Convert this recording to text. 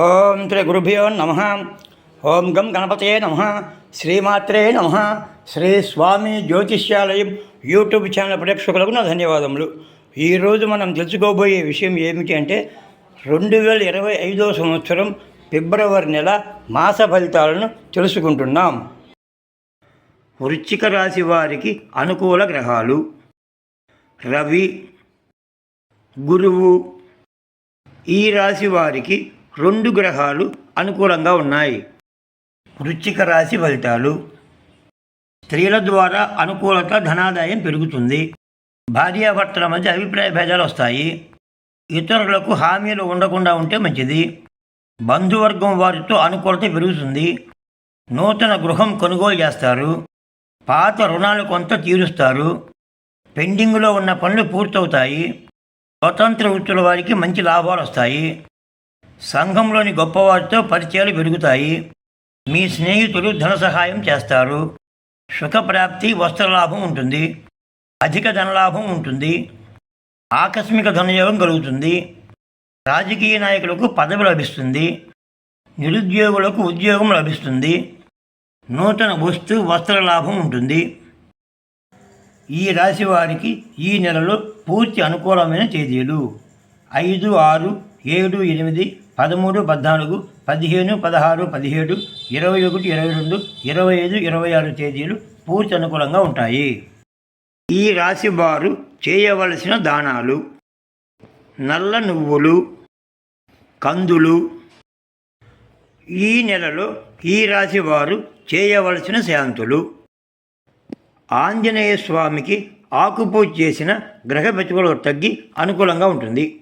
ఓం శ్రీ గురుభ్యో నమ. ఓం గం గణపతయే నమ. శ్రీమాత్రే నమ. శ్రీ స్వామి జ్యోతిష్యాలయం యూట్యూబ్ ఛానల్ ప్రేక్షకులకు నా ధన్యవాదములు. ఈరోజు మనం తెలుసుకోబోయే విషయం ఏమిటి అంటే రెండు వేల ఇరవై ఐదో సంవత్సరం ఫిబ్రవరి నెల మాస ఫలితాలను తెలుసుకుంటున్నాం. వృశ్చిక రాశి వారికి అనుకూల గ్రహాలు. రవి గురువు ఈ రాశి వారికి రెండు గ్రహాలు అనుకూలంగా ఉన్నాయి. వృచ్చిక రాశి ఫలితాలు. స్త్రీల ద్వారా అనుకూలత ధనాదాయం పెరుగుతుంది. భార్యాభర్తల మధ్య అభిప్రాయ భేదాలు వస్తాయి. ఇతరులకు హామీలు ఉండకుండా ఉంటే మంచిది. బంధువర్గం వారితో అనుకూలత పెరుగుతుంది. నూతన గృహం కొనుగోలు చేస్తారు. పాత రుణాలు కొంత తీరుస్తారు. పెండింగ్లో ఉన్న పనులు పూర్తవుతాయి. స్వతంత్ర వృత్తుల వారికి మంచి లాభాలు వస్తాయి. సంఘంలోని గొప్పవారితో పరిచయాలు పెరుగుతాయి. మీ స్నేహితులు ధన సహాయం చేస్తారు. సుఖప్రాప్తి వస్త్రలాభం ఉంటుంది. అధిక ధనలాభం ఉంటుంది. ఆకస్మిక ధనయోగం కలుగుతుంది. రాజకీయ నాయకులకు పదవి లభిస్తుంది. నిరుద్యోగులకు ఉద్యోగం లభిస్తుంది. నూతన వస్తు వస్త్ర లాభం ఉంటుంది. ఈ రాశి వారికి ఈ నెలలో పూర్తి అనుకూలమైన తేదీలు. ఐదు ఆరు ఏడు ఎనిమిది పదమూడు పద్నాలుగు పదిహేను పదహారు పదిహేడు ఇరవై ఒకటి ఇరవై రెండు ఇరవై ఐదు ఇరవై ఆరు తేదీలు పూర్తి అనుకూలంగా ఉంటాయి. ఈ రాశి వారు చేయవలసిన దానాలు నల్ల నువ్వులు కందులు. ఈ నెలలో ఈ రాశి వారు చేయవలసిన శాంతులు. ఆంజనేయ స్వామికి ఆకుపూజ చేసిన గ్రహ ప్రతికూలత తగ్గి అనుకూలంగా ఉంటుంది.